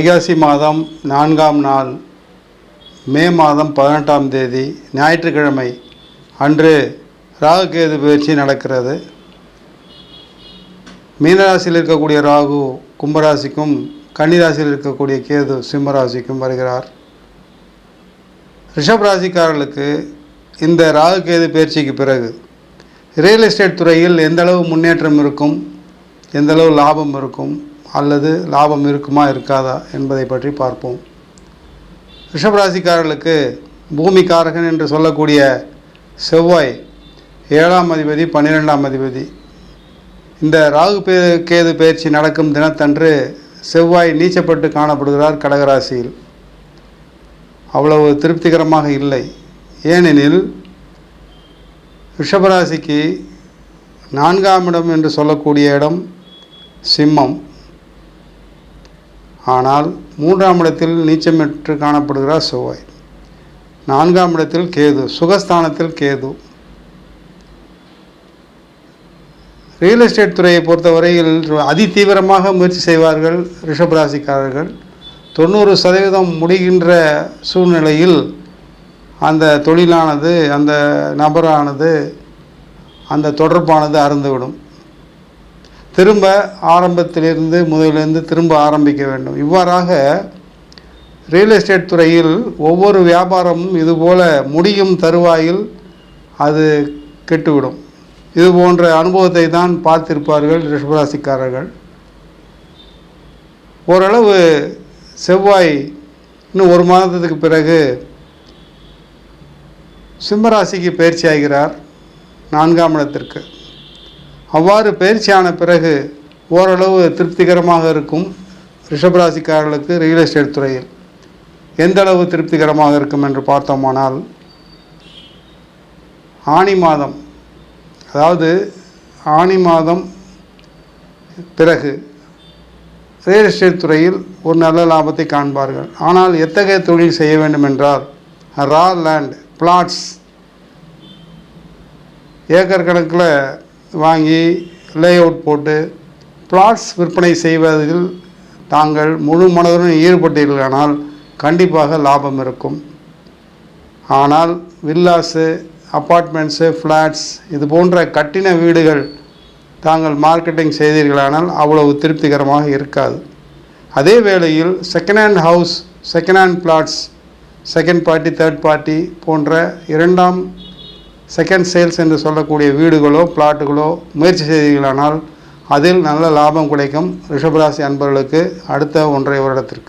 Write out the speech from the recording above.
வைகாசி மாதம் நான்காம் நாள் மே மாதம் பதினெட்டாம் தேதி ஞாயிற்றுக்கிழமை அன்று ராகுகேது பயிற்சி நடக்கிறது. மீனராசியில் இருக்கக்கூடிய ராகு கும்பராசிக்கும் கன்னிராசியில் இருக்கக்கூடிய கேது சிம்மராசிக்கும் வருகிறார். ரிஷப் ராசிக்காரர்களுக்கு இந்த ராகு கேது பயிற்சிக்கு பிறகு ரியல் எஸ்டேட் துறையில் எந்தளவு முன்னேற்றம் இருக்கும் எந்தளவு லாபம் இருக்கும் அல்லது லாபம் இருக்குமா இருக்காதா என்பதை பற்றி பார்ப்போம். ரிஷபராசிக்காரர்களுக்கு பூமி காரகன் என்று சொல்லக்கூடிய செவ்வாய் ஏழாம் அதிபதி பன்னிரெண்டாம் அதிபதி. இந்த ராகு பே கேது பயிற்சி நடக்கும் தினத்தன்று செவ்வாய் நீச்சப்பட்டு காணப்படுகிறார் கடகராசியில். அவ்வளவு திருப்திகரமாக இல்லை. ஏனெனில் ரிஷபராசிக்கு நான்காம் இடம் என்று சொல்லக்கூடிய இடம் சிம்மம். ஆனால் மூன்றாம் இடத்தில் நீச்சமிட்டு காணப்படுகிறார் செவ்வாய். நான்காம் இடத்தில் கேது சுகஸ்தானத்தில் கேது. ரியல் எஸ்டேட் துறையை பொறுத்தவரையில் அதி தீவிரமாக முயற்சி செய்வார்கள் ரிஷபராசிக்காரர்கள் தொண்ணூறு சதவீதம் முடிகின்ற சூழ்நிலையில் அந்த தொழிலானது அந்த நபரானது அந்த தொடர்பானது அறந்துவிடும். திரும்ப ஆரம்பத்திலிருந்து முதலிலிருந்து திரும்ப ஆரம்பிக்க வேண்டும். இவ்வாறாக ரியல் எஸ்டேட் துறையில் ஒவ்வொரு வியாபாரமும் இதுபோல முடியும் தருவாயில் அது கெட்டுவிடும். இது போன்ற அனுபவத்தை தான் பார்த்திருப்பார்கள் ரிஷபராசிக்காரர்கள். ஓரளவு செவ்வாய் இன்னும் ஒரு மாதத்துக்கு பிறகு சிம்மராசிக்கு பயிற்சி ஆகிறார் நான்காம் இடத்திற்கு. அவ்வாறு பயிற்சியான பிறகு ஓரளவு திருப்திகரமாக இருக்கும் ரிஷபராசிக்காரர்களுக்கு ரியல் எஸ்டேட் துறையில். எந்த அளவு திருப்திகரமாக இருக்கும் என்று பார்த்தோமானால் ஆணி மாதம் அதாவது ஆணி மாதம் பிறகு ரியல் எஸ்டேட் துறையில் ஒரு நல்ல லாபத்தை காண்பார்கள். ஆனால் எத்தகைய தொழில் செய்ய வேண்டும் என்றால் ரா லேண்ட் பிளாட்ஸ் ஏக்கர் கணக்கில் வாங்கி லே அவுட் போட்டு பிளாட்ஸ் விற்பனை செய்வதில் தாங்கள் முழு மனதுடன் ஈடுபட்டீர்களானால் கண்டிப்பாக லாபம் இருக்கும். ஆனால் வில்லாஸு அப்பார்ட்மெண்ட்ஸு ஃப்ளாட்ஸ் இது போன்ற கட்டின வீடுகள் தாங்கள் மார்க்கெட்டிங் செய்தீர்களானால் அவ்வளவு திருப்திகரமாக இருக்காது. அதே வேளையில் second hand house second hand flats second party third party போன்ற இரண்டாம் செகண்ட் சேல்ஸ் என்று சொல்லக்கூடிய வீடுகளோ பிளாட்டுகளோ முயற்சி செய்தீர்களானால் அதில் நல்ல லாபம் கிடைக்கும். ரிஷபராசி அன்பர்களுக்கு அடுத்த ஒன்றை வருடத்திற்கு.